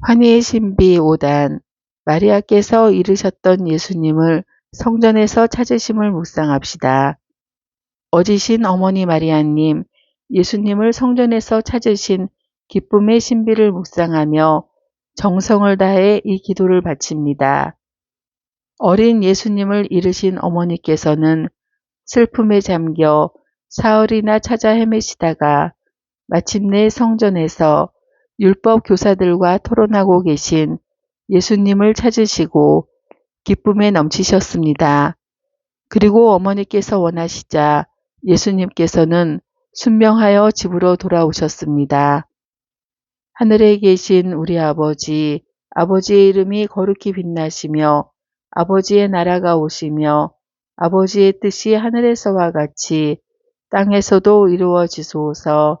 환희의 신비 5단 마리아께서 이르셨던 예수님을 성전에서 찾으심을 묵상합시다. 어지신 어머니 마리아님, 예수님을 성전에서 찾으신 기쁨의 신비를 묵상하며 정성을 다해 이 기도를 바칩니다. 어린 예수님을 잃으신 어머니께서는 슬픔에 잠겨 사흘이나 찾아 헤매시다가 마침내 성전에서 율법 교사들과 토론하고 계신 예수님을 찾으시고 기쁨에 넘치셨습니다. 그리고 어머니께서 원하시자 예수님께서는 순명하여 집으로 돌아오셨습니다. 하늘에 계신 우리 아버지, 아버지의 이름이 거룩히 빛나시며 아버지의 나라가 오시며 아버지의 뜻이 하늘에서와 같이 땅에서도 이루어지소서.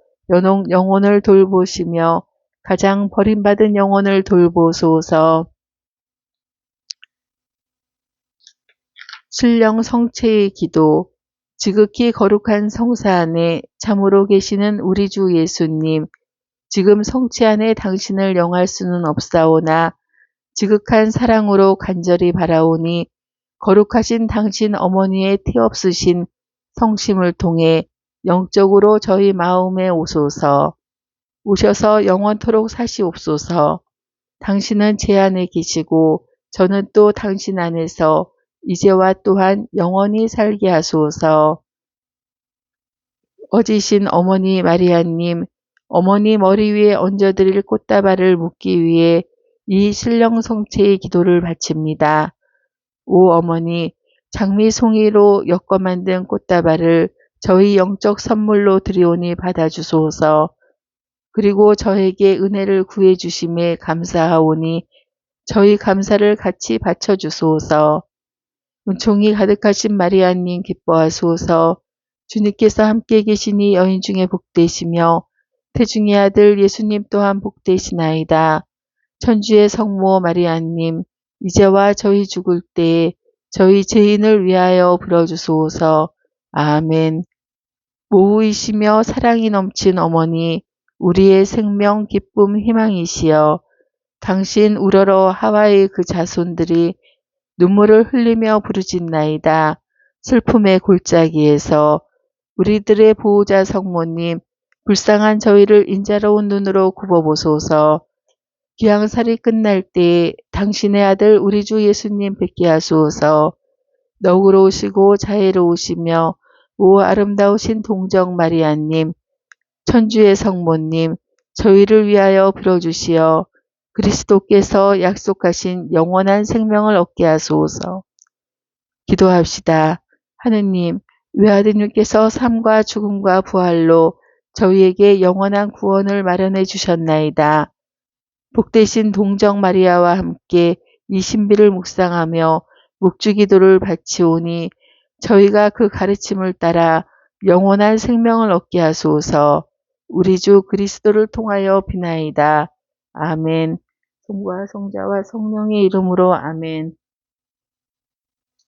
영혼을 돌보시며 가장 버림받은 영혼을 돌보소서. 신령 성체의 기도 지극히 거룩한 성사 안에 참으로 계시는 우리 주 예수님, 지금 성체 안에 당신을 영할 수는 없사오나 지극한 사랑으로 간절히 바라오니 거룩하신 당신 어머니의 티 없으신 성심을 통해 영적으로 저희 마음에 오소서. 오셔서 영원토록 사시옵소서. 당신은 제 안에 계시고 저는 또 당신 안에서 이제와 또한 영원히 살게 하소서. 어지신 어머니 마리아님, 어머니 머리 위에 얹어드릴 꽃다발을 묻기 위해 이 신령 성체의 기도를 바칩니다. 오 어머니, 장미 송이로 엮어 만든 꽃다발을 저희 영적 선물로 드리오니 받아주소서. 그리고 저에게 은혜를 구해 주심에 감사하오니 저희 감사를 같이 바쳐 주소서. 은총이 가득하신 마리아님 기뻐하소서. 주님께서 함께 계시니 여인 중에 복되시며 태중의 아들 예수님 또한 복되시나이다. 천주의 성모 마리아님, 이제와 저희 죽을 때에 저희 죄인을 위하여 불어주소서. 아멘. 모후이시며 사랑이 넘친 어머니, 우리의 생명, 기쁨, 희망이시여. 당신 우러러 하와의 그 자손들이 눈물을 흘리며 부르짖나이다. 슬픔의 골짜기에서 우리들의 보호자 성모님, 불쌍한 저희를 인자로운 눈으로 굽어보소서. 귀양살이 끝날 때 당신의 아들 우리 주 예수님 뵙게 하소서. 너그러우시고 자애로우시며 오 아름다우신 동정 마리아님, 천주의 성모님, 저희를 위하여 빌어주시어 그리스도께서 약속하신 영원한 생명을 얻게 하소서. 기도합시다. 하느님, 외아드님께서 삶과 죽음과 부활로 저희에게 영원한 구원을 마련해 주셨나이다. 복되신 동정 마리아와 함께 이 신비를 묵상하며 묵주기도를 바치오니 저희가 그 가르침을 따라 영원한 생명을 얻게 하소서. 우리 주 그리스도를 통하여 비나이다. 아멘. 성부와 성자와 성령의 이름으로 아멘.